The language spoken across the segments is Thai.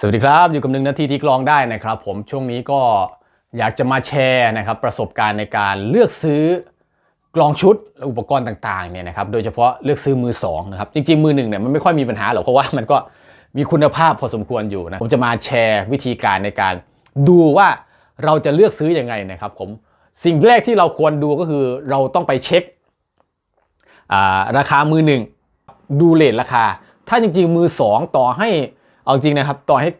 สวัสดีครับอยู่กับหนึ่งนาทีที่กลองได้นะครับ ผมช่วงนี้ก็อยากจะมาแชร์นะครับประสบการณ์ในการเลือกซื้อกลองชุดและอุปกรณ์ต่างๆเนี่ยนะครับโดยเฉพาะเลือกซื้อมือสองนะครับจริงๆมือหนึ่งเนี่ยมันไม่ค่อยมีปัญหาหรอกเพราะว่ามันก็มีคุณภาพพอสมควรอยู่นะผมจะมาแชร์วิธีการในการดูว่าเราจะเลือกซื้อยังไงนะครับผมสิ่งแรกที่เราควรดูก็คือเราต้องไปเช็คราคามือหนึ่งดูเลทราคา ถ้าจริงๆมือ 2 ต่อให้ เอาจริงนะครับต่อให้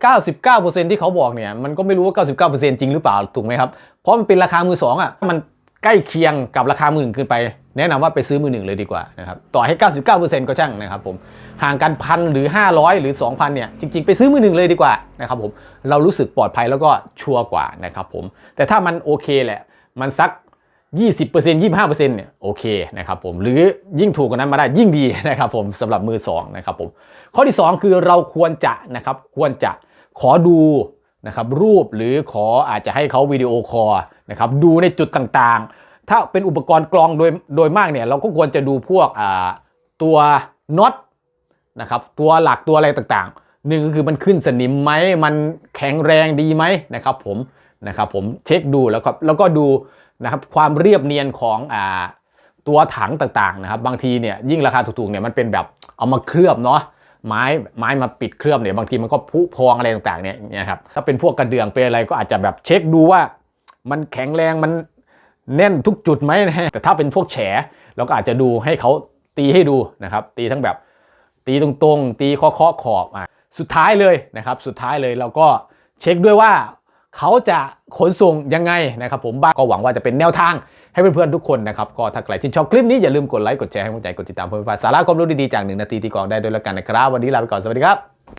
99%ที่เขาบอกเนี่ยมันก็ไม่รู้ว่า 99%จริงหรือเปล่าถูกไหมครับ เพราะมันเป็นราคามือ2อะมันใกล้เคียงกับราคามือหนึ่งขึ้นไป แนะนำว่าไปซื้อมือหนึ่งเลยดีกว่านะครับต่อให้ 99%ก็ช่างนะครับผมห่างกันพันหรือ 500 หรือ 2,000เนี่ยจริงๆ ไปซื้อมือหนึ่งเลยดีกว่านะครับผมเรารู้สึกปลอดภัยแล้วก็ชัวร์กว่านะครับผมแต่ถ้ามันโอเคแหละมันสัก 20% 25%เนี่ยโอเคนะครับผมหรือยิ่งถูกกว่านั้นมาได้ยิ่งดีนะครับผมสำหรับมือ2นะครับผมข้อที่ 2 คือเราควรจะนะครับควรจะขอดูนะครับรูปหรือขออาจจะให้เขาวิดีโอคอลนะครับดูในจุดต่างๆ ถ้าเป็นอุปกรณ์กรองโดยโดยมากเนี่ยเราก็ควรจะดูพวกตัวน็อตนะครับตัวหลักตัวอะไรต่างๆหนึ่งก็คือมันขึ้นสนิมไหมมันแข็งแรงดีไหมนะครับผมนะครับผมเช็คดูแล้วก็แล้วก็ดู นะครับความเรียบเนียนของอ่าตัวถังต่างๆนะครับบางทีเนี่ยยิ่งราคาถูกๆเนี่ยมันเป็นแบบเอามาเคลือบเนาะไม้ไม้มาปิดเคลือบเนี่ยบางทีมันก็พุพองอะไรต่างๆเนี่ยนะครับถ้าเป็นพวกกระเดื่องเป็นอะไรก็อาจจะแบบเช็คดูว่า มันแข็งแรงมันแน่นทุกจุดไหมนะฮะแต่ถ้าเป็นพวกแฉเราก็อาจจะดูให้เขาตีให้ดูนะครับ ตีทั้งแบบตีตรงๆ ตีเคาะขอบอะสุดท้ายเลยนะครับ สุดท้ายเลยเราก็เช็คด้วยว่า เขาจะขนส่งยังไงนะครับผมบ้างก็หวังว่าจะเป็นแนวทางให้เพื่อนๆทุกคนนะครับก็ถ้าใครชื่นชอบคลิปนี้อย่าลืมกดไลค์กดแชร์ให้กำลังใจกดติดตามเพื่อนๆสาระความรู้ดีๆจากหนึ่งนาทีที่กองได้ด้วยแล้วกันนะครับวันนี้ลาไปก่อนสวัสดีครับ